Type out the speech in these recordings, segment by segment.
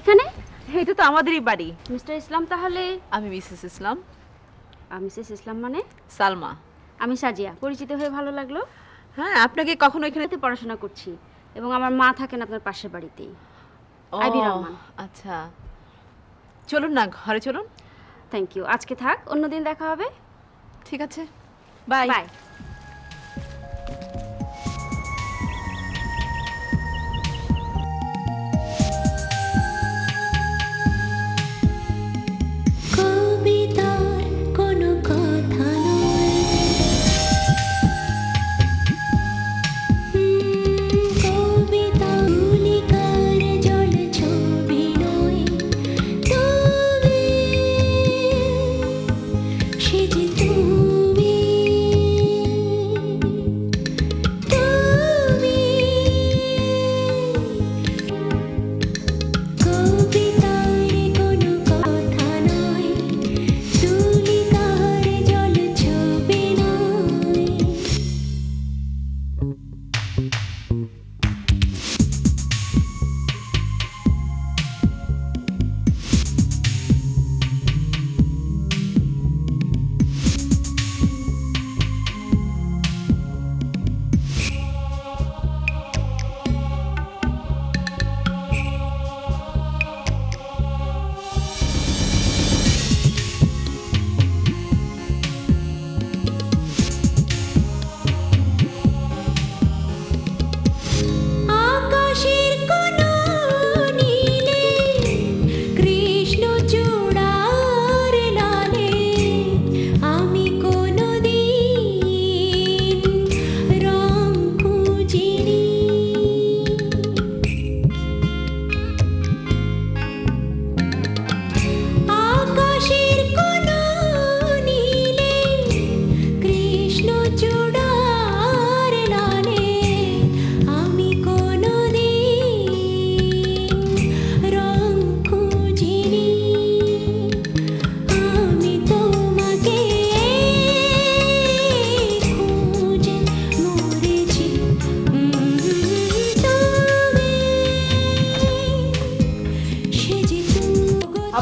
এখানে? এটা তো আমাদেরই বাড়ি। মিস্টার ইসলাম তাহলে? আমি মিসেস ইসলাম। আমি মিসেস ইসলাম মানে? সালমা। আমি সাজিয়া পরিচিত হয়ে ভালো লাগল? হ্যাঁ আপনাকে কখনো এখানে এতে পড়াশোনা করছি এবং আমার মা থাকেন আপনার পাশের বাড়িতেই। আইবি ও, রহমান। আচ্ছা। চলুন না ঘরে চলুন। থ্যাংক ইউ আজকে থাক অন্যদিন দেখা হবে। ঠিক আছে। বাই বাই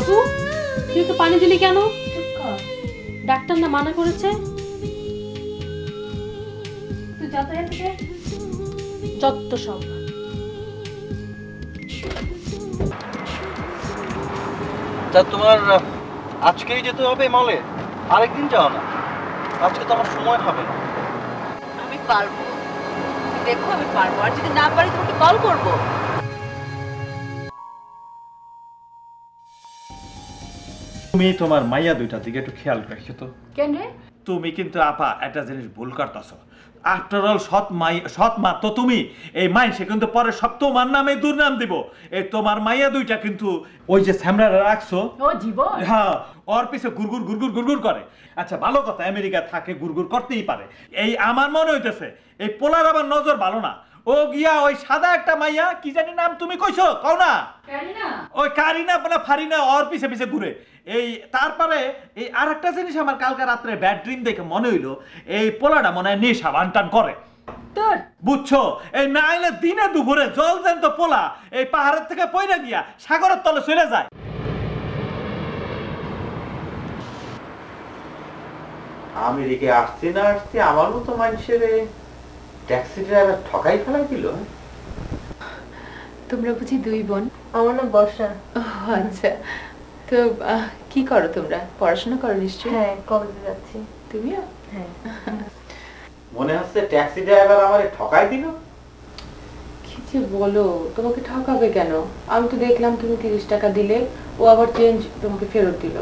আপু তুই তো পানি দিলি কেন? ডাক্তার না মানা করেছে? যত সব। তা তোমার আজকেই যেতে হবে মলে? আরেকদিন যাও না। আজকে তো আমার সময় হবে না। আমি পারব। দেখো আমি পারব। আর যদি না পারি তোমাকে কল করব। তুমি তোমার মাইয়া দুইটার দিকে একটু খেয়াল রাখছো তো। কেন রে? তুমি কিন্তু আপা একটা জিনিস ভুল করতেছ। আফটার অল সৎ মাই সৎ মা তো তুমি। এই মাই সে কিন্তু পরে সব তোমার নামে দুর্নাম দিব। এই তোমার মাইয়া দুইটা কিন্তু ওই যে স্যামরা রাখছো। ও জীবন? হ্যাঁ ওর পিছে গুরগুর গুরগুর গুরগুর করে। আচ্ছা ভালো কথা আমেরিকা থাকে গুরগুর করতেই পারে। এই আমার মনে হইতেছে এই পোলার আবার নজর ভালো না। ও গিয়া ওই সাদা একটা মাইয়া কি জানি নাম তুমি কইছো? কও না। ওই কারিনা বলে ফারিনা ওর পিছে পিছে ঘুরে। এই তারপরে এই আরেকটা জিনিস আমার কালকে রাত্রে ব্যাড ড্রিম দেখে মনে হইল এই পোলাটা মনে হয় নেশা বানটান করে। তোর? বুঝছ? এই না আইলে দিনে দুপুরে জল জ্যান্ত পোলা এই পাহাড়ের থেকে পয়রা গিয়া সাগরের তলে চলে যায়। আমেরিকা আসছে না আসছে আমার মতো মানুষের। ট্যাক্সি ড্রাইভার ঠকাই ফেলাই দিল তোমরা বুঝি দুই বোন? আমার নাম বর্ষা। আচ্ছা। তো কি করো তোমরা? পড়াশোনা করো নিশ্চয়ই? হ্যাঁ কলেজে যাচ্ছি। তুমিও? হ্যাঁ। মনে হচ্ছে ট্যাক্সি ড্রাইভার আমার ঠকাই দিল? কি যে বলো তোমাকে ঠকাবে কেন? আমি তো দেখলাম তুমি তিরিশ টাকা দিলে ও আবার চেঞ্জ তোমাকে ফেরত দিল।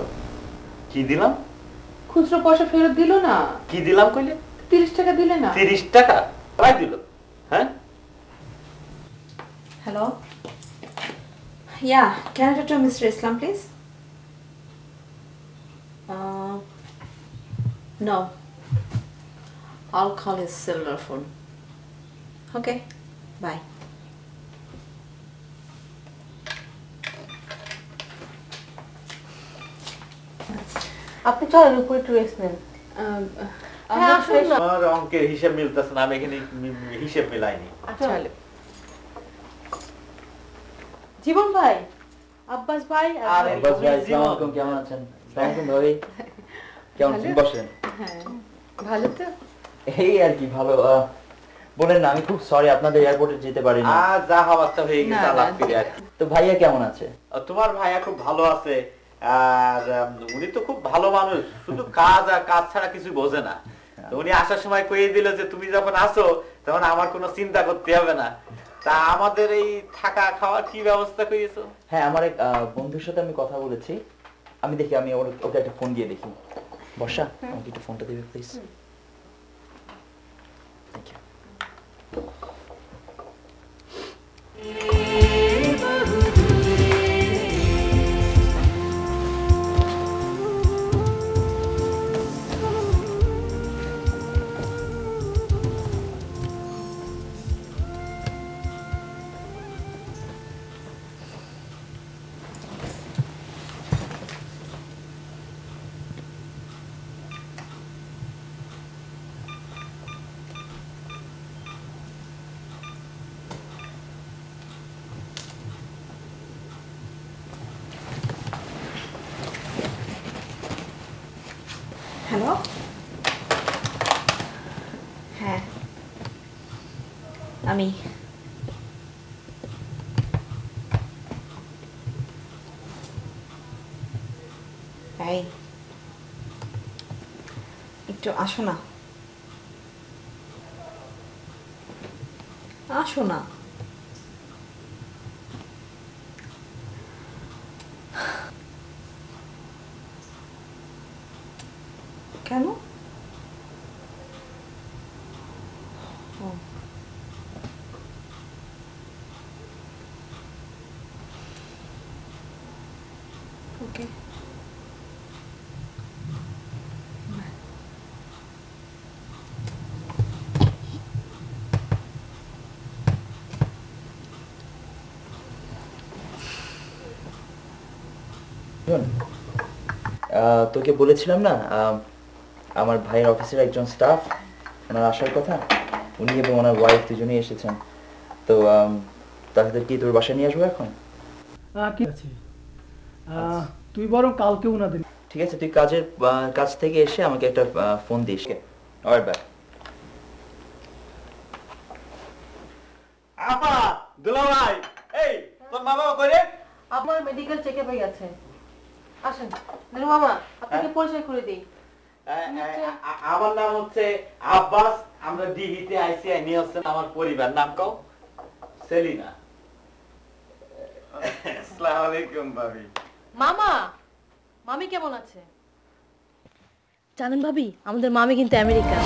কি দিলাম? খুচরো পয়সা ফেরত দিল না? কি দিলাম কইলে? তিরিশ টাকা দিলে না? তিরিশ টাকা? ঠকাই দিল হ্যাঁ Hello? Yeah, can I talk to Mr. Islam, please? Uh, no. I'll call his cellular phone. Okay, bye. আপনি চলেন উপরে একটু রেস্ট নেন আহ, হ্যাঁ আসুন না আমার অঙ্কের হিসাব মিলতেছে না আমি এখানে হিসেব মিলাইনি। জীবন ভাই আব্বাস ভাই আর আব্বাস ভাই আসসালামু আলাইকুম কেমন আছেন? আলাইকুম ভাবি। কেমন আছেন? বসেন। হ্যাঁ ভালো তো? এই আর কি ভালো বলেন না আমি খুব সরি আপনাদের এয়ারপোর্টে যেতে পারিনি আর যা হওয়ার তা হয়ে গেছে আলাপ ফিরে আর তো ভাইয়া কেমন আছে? তোমার ভাইয়া খুব ভালো আছে আর উনি তো খুব ভালো মানুষ শুধু কাজ আর কাজ ছাড়া কিছু বোঝে না। তো উনি আসার সময় কয়ে দিল যে তুমি যখন আসো তখন আমার কোনো চিন্তা করতে হবে না। তা আমাদের এই থাকা খাওয়ার কি ব্যবস্থা করেছ হ্যাঁ আমার এক আহ, বন্ধুর সাথে আমি কথা বলেছি। আমি দেখি আমি ওর- ওকে একটা ফোন দিয়ে দেখি। বর্ষা আমাকে একটু ফোনটা দেবে প্লিজ হ্যালো? হ্যাঁ। আমি। এই। একটু আসো না। আসো না কেন ও। ওকে আহ, তোকে বলেছিলাম না আহ, আমার ভাইয়ের অফিসের একজন স্টাফ ওনার আসার কথা উনি এবং ওনার ওয়াইফ দুজনেই এসেছেন। তো তাদের কি তোর বাসায় নিয়ে আসব এখন? কি আছে? আহ, তুই বরং কালকে উনাদের ঠিক আছে তুই কাজের কাজ থেকে এসে আমাকে একটা ফোন দিস অলরাইট বাই আপা দুলা ভাই এই তোর মা বাবা কই রে? আমার মেডিকেল চেকআপে গেছে। আসেন। নুরু মামা আপনাকে পরিচয় করে দিই। আমার নাম হচ্ছে আব্বাস আমরা ডিভিতে আইসি আইনি হচ্ছেন আমার পরিবার। নাম কও? সেলিনা। আসসালামু আলাইকুম ভাবি। মামা মামি কেমন আছে? জানেন ভাবি আমাদের মামি কিন্তু আমেরিকা।